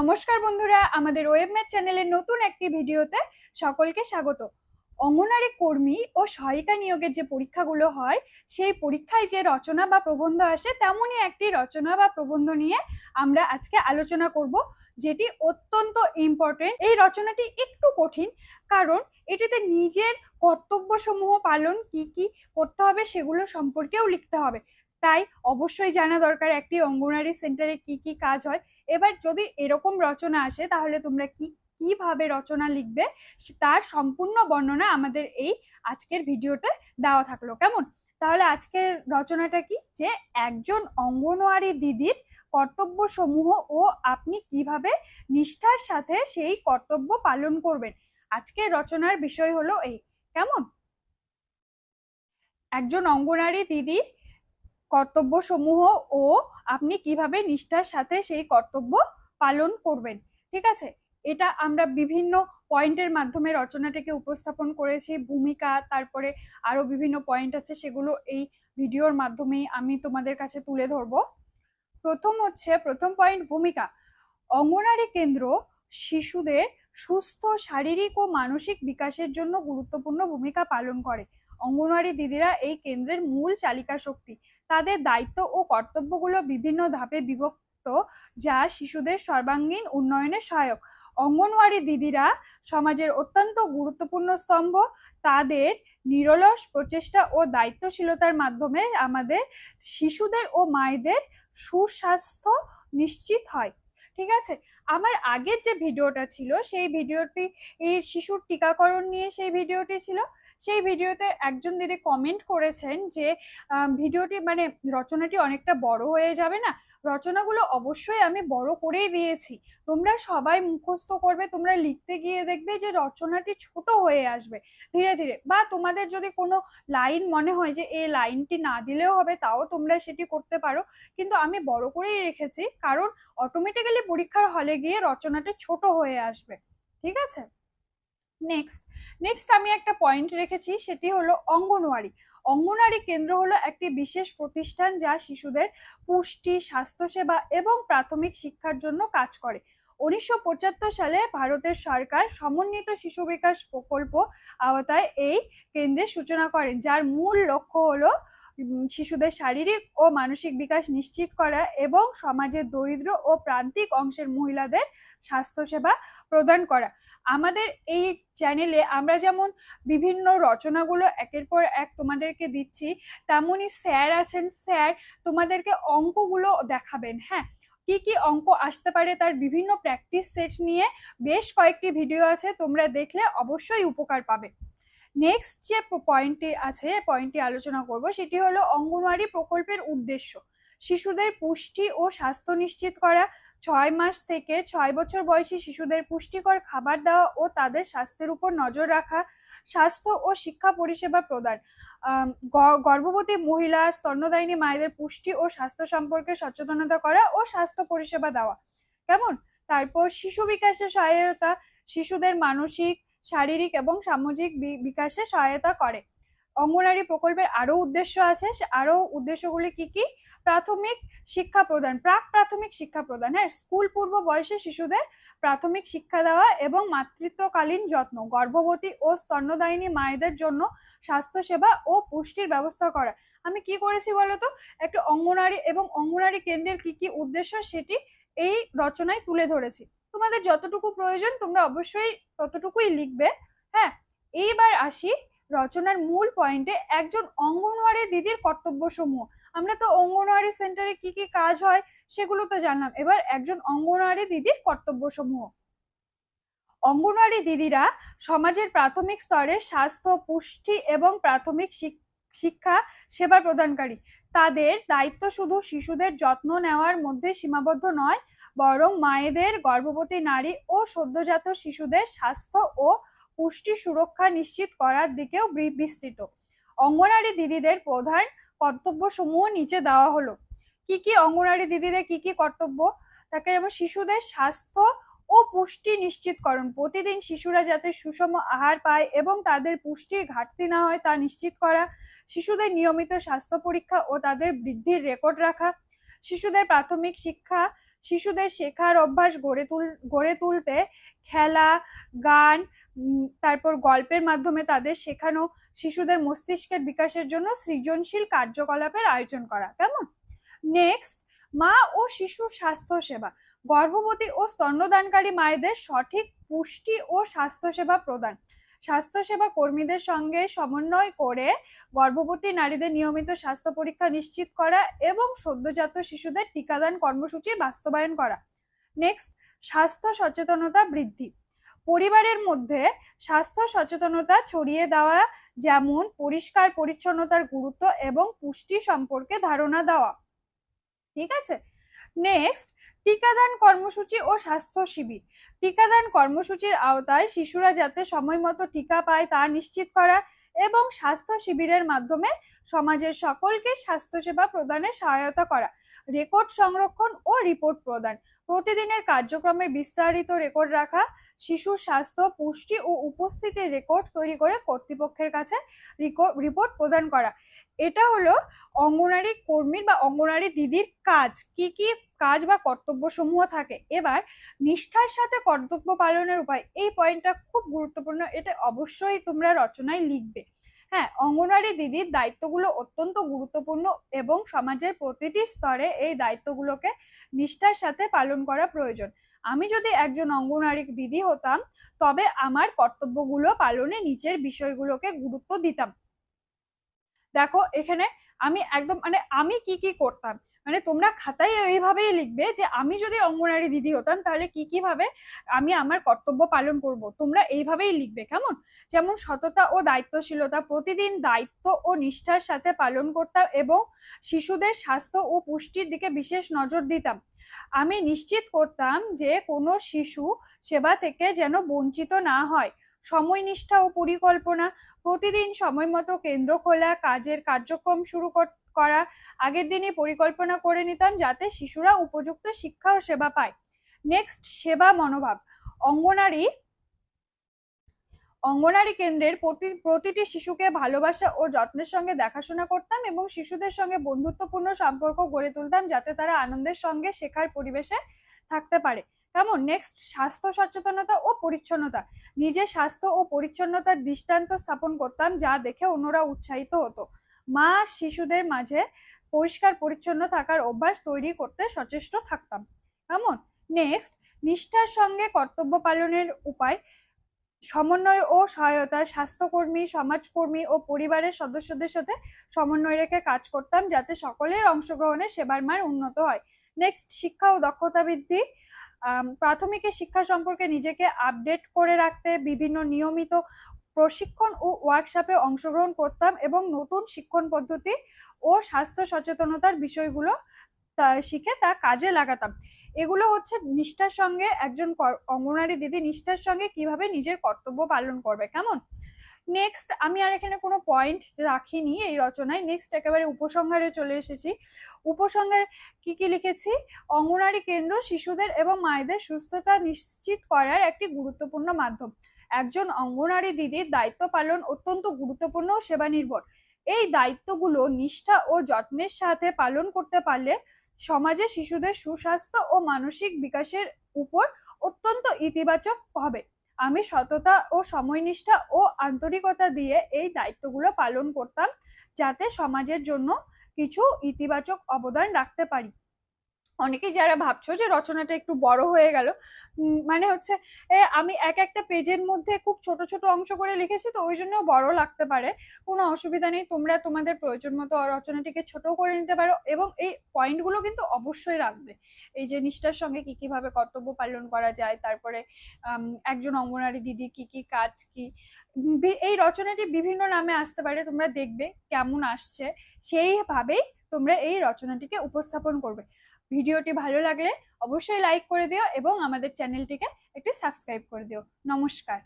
নমস্কার বন্ধুরা, আমাদের ওয়েবম্যাট চ্যানেলের নতুন একটি ভিডিওতে সকলকে স্বাগত। অঙ্গনারী কর্মী ও সহায়িকা নিয়োগের যে পরীক্ষাগুলো হয়, সেই পরীক্ষায় যে রচনা বা প্রবন্ধ আসে, তেমনই একটি রচনা বা প্রবন্ধ নিয়ে আমরা আজকে আলোচনা করব, যেটি অত্যন্ত ইম্পর্টেন্ট এই রচনাটি একটু কঠিন, কারণ এটিতে নিজের কর্তব্যসমূহ পালন কি কি করতে হবে সেগুলো সম্পর্কেও লিখতে হবে। তাই অবশ্যই জানা দরকার একটি অঙ্গনারী সেন্টারে কি কি কাজ হয় এবার যদি এরকম রচনা আসে, তাহলে তোমরা কি, কীভাবে রচনা লিখবে? তার সম্পূর্ণ বর্ণনা আমাদের এই আজকের ভিডিওতে দেওয়া থাকল। কেমন? তাহলে আজকের রচনাটা কি? যে একজন অঙ্গনওয়াড়ি দিদির কর্তব্য সমূহ ও আপনি কীভাবে নিষ্ঠার সাথে সেই কর্তব্য পালন করবেন। আজকের রচনার বিষয় হলো এই। কেমন? একজন অঙ্গনারী দিদির কর্তব্য সমূহ ও আপনি কীভাবে নিষ্ঠার সাথে সেই কর্তব্য পালন করবেন, ঠিক আছে? এটা আমরা বিভিন্ন পয়েন্টের মাধ্যমে রচনাটাকে উপস্থাপন করেছি, ভূমিকা, তারপরে আরও বিভিন্ন পয়েন্ট আছে, সেগুলো এই ভিডিওর মাধ্যমেই আমি তোমাদের কাছে তুলে ধরবো। প্রথম হচ্ছে, প্রথম পয়েন্ট ভূমিকা। অঙ্গনারী কেন্দ্র শিশুদের সুস্থ, শারীরিক ও মানসিক বিকাশের জন্য গুরুত্বপূর্ণ ভূমিকা পালন করে। অঙ্গনওয়াড়ি দিদিরা এই কেন্দ্রের মূল চালিকা শক্তি। তাদের দায়িত্ব ও কর্তব্যগুলো বিভিন্ন ধাপে বিভক্ত যা শিশুদের সর্বাঙ্গীন উন্নয়নে সহায়ক। অঙ্গনওয়াড়ি দিদিরা সমাজের অত্যন্ত গুরুত্বপূর্ণ স্তম্ভ। তাদের নিরলস প্রচেষ্টা ও দায়িত্বশীলতার মাধ্যমে আমাদের শিশুদের ও মায়েদের সুস্বাস্থ্য নিশ্চিত হয়। ঠিক আছে? আমার আগের যে ভিডিওটা ছিল, সেই ভিডিওটি, এই শিশুর টিকাকরণ নিয়ে সেই ভিডিওটি ছিল। সেই ভিডিওতে একজন দিদি কমেন্ট করেছেন যে ভিডিওটি মানে রচনাটি অনেকটা বড় হয়ে যাবে না? রচনাগুলো অবশ্যই আমি বড় করেই দিয়েছি। তোমরা সবাই মুখস্থ করবে, তোমরা লিখতে গিয়ে দেখবে যে রচনাটি ছোট হয়ে আসবে ধীরে ধীরে। বা তোমাদের যদি কোনো লাইন মনে হয় যে এই লাইনটি না দিলেও হবে, তাও তোমরা সেটি করতে পারো। কিন্তু আমি বড় করেই রেখেছি, কারণ অটোমেটিক্যালি পরীক্ষার হলে গিয়ে রচনাটি ছোট হয়ে আসবে। ঠিক আছে? নেক্সট নেক্সট আমি একটা পয়েন্ট রেখেছি, সেটি হলো অঙ্গনওয়াড়ি। অঙ্গনওয়াড়ি কেন্দ্র হলো একটি বিশেষ প্রতিষ্ঠান যা শিশুদের পুষ্টি, স্বাস্থ্যসেবা এবং প্রাথমিক শিক্ষার জন্য কাজ করে। উনিশশো পঁচাত্তর সালে ভারতের সরকার সমন্বিত শিশু বিকাশ প্রকল্প আওতায় এই কেন্দ্রের সূচনা করেন, যার মূল লক্ষ্য হলো শিশুদের শারীরিক ও মানসিক বিকাশ নিশ্চিত করা এবং সমাজের দরিদ্র ও প্রান্তিক অংশের মহিলাদের স্বাস্থ্যসেবা প্রদান করা। আমাদের এই চ্যানেলে আমরা যেমন বিভিন্ন রচনাগুলো একের পর এক তোমাদেরকে দিচ্ছি, তেমনই স্যার আছেন, স্যার তোমাদেরকে অঙ্কগুলো দেখাবেন হ্যাঁ? কি কি অঙ্ক আসতে পারে তার বিভিন্ন প্র্যাকটিস সেট নিয়ে বেশ কয়েকটি ভিডিও আছে, তোমরা দেখলে অবশ্যই উপকার পাবে। নেক্সট যে পয়েন্টটি আছে পয়েন্টটি আলোচনা করব, সেটি হলো অঙ্গনওয়াড়ি প্রকল্পের উদ্দেশ্য। শিশুদের পুষ্টি ও স্বাস্থ্য নিশ্চিত করা, ছয় মাস থেকে ছয় বছর বয়সী শিশুদের পুষ্টিকর খাবার দেওয়া ও তাদের স্বাস্থ্যের উপর নজর রাখা, স্বাস্থ্য ও শিক্ষা পরিষেবা প্রদান। গর্ভবতী মহিলা, স্তন্যদায়িনী মায়েদের পুষ্টি ও স্বাস্থ্য সম্পর্কে সচেতনতা করা ও স্বাস্থ্য পরিষেবা দেওয়া। কেমন? তারপর শিশু বিকাশে সহায়তা, শিশুদের মানসিক শারীরিক এবং সামাজিক বিকাশে সহায়তা করে। অঙ্গনারী প্রকল্পের আরও উদ্দেশ্য আছে। আরও উদ্দেশ্যগুলি কি কি? প্রাথমিক শিক্ষা প্রদান, প্রাক প্রাথমিক শিক্ষা প্রদান। হ্যাঁ স্কুল পূর্ব বয়সে শিশুদের প্রাথমিক শিক্ষা দেওয়া এবং মাতৃত্বকালীন যত্ন, গর্ভবতী ও স্তন্যদায়িনী মায়েদের জন্য স্বাস্থ্যসেবা ও পুষ্টির ব্যবস্থা করা। আমি কি করেছি বলতো? একটা অঙ্গনারী এবং অঙ্গনারী কেন্দ্রের কি কি উদ্দেশ্য সেটি এই রচনায় তুলে ধরেছি। তোমাদের যতটুকু প্রয়োজন, তোমরা অবশ্যই ততটুকুই লিখবে। হ্যাঁ এইবার আসি রচনার মূল পয়েন্টে একজন অঙ্গনওয়াড়ি দিদির কর্তব্য সমূহ আমরা তো অঙ্গনওয়াড়ি সেন্টারে কি কি কাজ হয় সেগুলো তো জানলাম। এবার একজন অঙ্গনওয়াড়ি দিদির কর্তব্য সমূহ অঙ্গনওয়াড়ি দিদিরা সমাজের প্রাথমিক স্তরে স্বাস্থ্য, পুষ্টি এবং প্রাথমিক শিক- শিক্ষা সেবা প্রদানকারী। তাদের দায়িত্ব শুধু শিশুদের যত্ন নেওয়ার মধ্যে সীমাবদ্ধ নয় বরং মায়েদের গর্ভবতী নারী ও সদ্যজাত শিশুদের স্বাস্থ্য ও পুষ্টি সুরক্ষা নিশ্চিত করার দিকেও বিস্তৃত। অঙ্গনারী দিদিদের প্রধান কর্তব্য সমূহ নিচে দেওয়া হলো। কি কি অঙ্গনারী দিদিদের কি কি কর্তব্য? তাকে যেমন শিশুদের স্বাস্থ্য ও পুষ্টি নিশ্চিতকরণ, প্রতিদিন শিশুরা যাতে সুষম আহার পায় এবং তাদের পুষ্টির ঘাটতি না হয় তা নিশ্চিত করা, শিশুদের নিয়মিত স্বাস্থ্য পরীক্ষা ও তাদের বৃদ্ধির রেকর্ড রাখা, শিশুদের প্রাথমিক শিক্ষা শিশুদের শেখার অভ্যাস গড়ে তুল, গড়ে তুলতে খেলা, গান তারপর গল্পের মাধ্যমে তাদের শেখানো শিশুদের মস্তিষ্কের বিকাশের জন্য সৃজনশীল কার্যকলাপের আয়োজন করা। কেমন? নেক্সট মা ও শিশু স্বাস্থ্য সেবা গর্ভবতী ও স্তন্যদানকারী মায়েদের সঠিক পুষ্টি ও স্বাস্থ্যসেবা প্রদান। স্বাস্থ্যসেবা কর্মীদের সঙ্গে সমন্বয় করে গর্ভবতী নারীদের নিয়মিত স্বাস্থ্য পরীক্ষা নিশ্চিত করা এবং সদ্যজাত শিশুদের টিকাদান কর্মসূচি বাস্তবায়ন করা। নেক্সট স্বাস্থ্য সচেতনতা বৃদ্ধি। পরিবারের মধ্যে স্বাস্থ্য সচেতনতা ছড়িয়ে দেওয়া যেমন পরিষ্কার পরিচ্ছন্নতার গুরুত্ব এবং পুষ্টি সম্পর্কে ধারণা দেওয়া। ঠিক আছে? নেক্সট টিকাদান কর্মসূচি ও স্বাস্থ্য শিবির। টিকাদান কর্মসূচির আওতায় শিশুরা যাতে সময় মতো টিকা পায় তা নিশ্চিত করা এবং স্বাস্থ্য শিবিরের মাধ্যমে সমাজের সকলকে স্বাস্থ্যসেবা প্রদানে সহায়তা করা, রেকর্ড সংরক্ষণ ও রিপোর্ট প্রদান, প্রতিদিনের কার্যক্রমের বিস্তারিত রেকর্ড রাখা, শিশুর স্বাস্থ্য, পুষ্টি ও উপস্থিতির রেকর্ড তৈরি করে কর্তৃপক্ষের কাছে রিপোর্ট প্রদান করা এটা হলো অঙ্গনারী কর্মীর বা অঙ্গনারী দিদির কাজ। কি কি কাজ বা কর্তব্য সমূহ থাকে? এবার নিষ্ঠার সাথে কর্তব্য পালনের উপায়। এই পয়েন্টটা খুব গুরুত্বপূর্ণ, এটা অবশ্যই তোমরা রচনায় লিখবে। হ্যাঁ অঙ্গনওয়াড়ি দিদির দায়িত্বগুলো অত্যন্ত গুরুত্বপূর্ণ এবং সমাজের প্রতিটি স্তরে এই দায়িত্বগুলোকে নিষ্ঠার সাথে পালন করা প্রয়োজন। আমি যদি একজন অঙ্গনওয়াড়ি দিদি হতাম, তবে আমার কর্তব্যগুলো পালনে নিচের বিষয়গুলোকে গুরুত্ব দিতাম। দেখো, এখানে আমি একদম মানে আমি কি কি করতাম? মানে তোমরা খাতায় এইভাবেই লিখবে যে আমি যদি অঙ্গনারী দিদি হতাম, তাহলে কি কি ভাবে আমি আমার কর্তব্য পালন করব? তোমরা এইভাবেই লিখবে, কেমন? যেমন সততা ও দায়িত্বশীলতা, প্রতিদিন দায়িত্ব ও নিষ্ঠার সাথে পালন করতাম এবং শিশুদের স্বাস্থ্য ও পুষ্টির দিকে বিশেষ নজর দিতাম। আমি নিশ্চিত করতাম যে কোনো শিশু সেবা থেকে যেন বঞ্চিত না হয়। সময় নিষ্ঠা ও পরিকল্পনা। প্রতিদিন সময় মতো কেন্দ্র খোলা, কাজের কার্যক্রম শুরু করা, আগের দিনই পরিকল্পনা করে নিতাম যাতে শিশুরা উপযুক্ত শিক্ষা ও সেবা পায়। নেক্সট, সেবা মনোভাব। অঙ্গনারী অঙ্গনারী কেন্দ্রের প্রতি, প্রতিটি শিশুকে ভালোবাসা ও যত্নের সঙ্গে দেখাশোনা করতাম এবং শিশুদের সঙ্গে বন্ধুত্বপূর্ণ সম্পর্ক গড়ে তুলতাম যাতে তারা আনন্দের সঙ্গে শেখার পরিবেশে থাকতে পারে। কেমন? নেক্সট স্বাস্থ্য সচেতনতা ও পরিচ্ছন্নতা। নিজের স্বাস্থ্য ও পরিচ্ছন্নতার দৃষ্টান্ত স্থাপন করতাম, যা দেখে অন্যরা উৎসাহিত হতো। মা শিশুদের মাঝে পরিষ্কার, পরিচ্ছন্ন থাকার অভ্যাস তৈরি করতে সচেষ্ট থাকতাম। কেমন? নেক্সট নিষ্ঠার সঙ্গে কর্তব্য পালনের উপায়, সমন্বয় ও সহায়তা। স্বাস্থ্যকর্মী, সমাজকর্মী ও পরিবারের সদস্যদের সাথে সমন্বয় রেখে কাজ করতাম, যাতে সকলের অংশগ্রহণে সেবার মান উন্নত হয়। নেক্সট শিক্ষা ও দক্ষতা বৃদ্ধি। প্রাথমিকের শিক্ষা সম্পর্কে নিজেকে আপডেট করে রাখতে, বিভিন্ন নিয়মিত প্রশিক্ষণ ও ওয়ার্কশপে অংশগ্রহণ করতাম এবং নতুন শিক্ষণ পদ্ধতি ও স্বাস্থ্য সচেতনতার বিষয়গুলো শিখে তা কাজে লাগাতাম। এগুলো হচ্ছে নিষ্ঠার সঙ্গে একজন অঙ্গনারী দিদি নিষ্ঠার সঙ্গে কীভাবে নিজের কর্তব্য পালন করবে, কেমন? নেক্সট আমি আর এখানে কোনো পয়েন্ট রাখিনি এই রচনায়। নেক্সট একেবারে উপসংহারে চলে এসেছি। উপসংহারে কি কি লিখেছি? অঙ্গনারী কেন্দ্র, শিশুদের এবং মায়েদের সুস্থতা নিশ্চিত করার একটি গুরুত্বপূর্ণ মাধ্যম। একজন অঙ্গনারী দিদির দায়িত্ব পালন অত্যন্ত গুরুত্বপূর্ণ ও সেবা নির্ভর এই দায়িত্বগুলো নিষ্ঠা ও যত্নের সাথে পালন করতে পারলে সমাজে শিশুদের সুস্বাস্থ্য ও মানসিক বিকাশের উপর অত্যন্ত ইতিবাচক হবে। আমি সততা ও সময়নিষ্ঠা ও আন্তরিকতা দিয়ে এই দায়িত্বগুলো পালন করতাম, যাতে সমাজের জন্য কিছু ইতিবাচক অবদান রাখতে পারি। অনেকেই যারা ভাবছ যে রচনাটা একটু বড় হয়ে গেল মানে হচ্ছে আমি এক একটা পেজের মধ্যে খুব ছোট ছোট অংশ করে লিখেছি, তো ওই জন্য বড় লাগতে পারে। কোনো অসুবিধা নেই, তোমরা তোমাদের প্রয়োজন মতো রচনাটিকে ছোট করে নিতে পারো এবং এই পয়েন্টগুলো কিন্তু অবশ্যই রাখবে। এই যে নিষ্ঠার সঙ্গে কি কীভাবে কর্তব্য পালন করা যায়, তারপরে একজন অঙ্গনারী দিদি কি কি কাজ কি এই রচনাটি বিভিন্ন নামে আসতে পারে, তোমরা দেখবে কেমন আসছে। সেইভাবেই তোমরা এই রচনাটিকে উপস্থাপন করবে। ভিডিওটি ভালো লাগলে অবশ্যই লাইক করে দিও এবং আমাদের চ্যানেলটিকে একটি সাবস্ক্রাইব করে দিও। নমস্কার।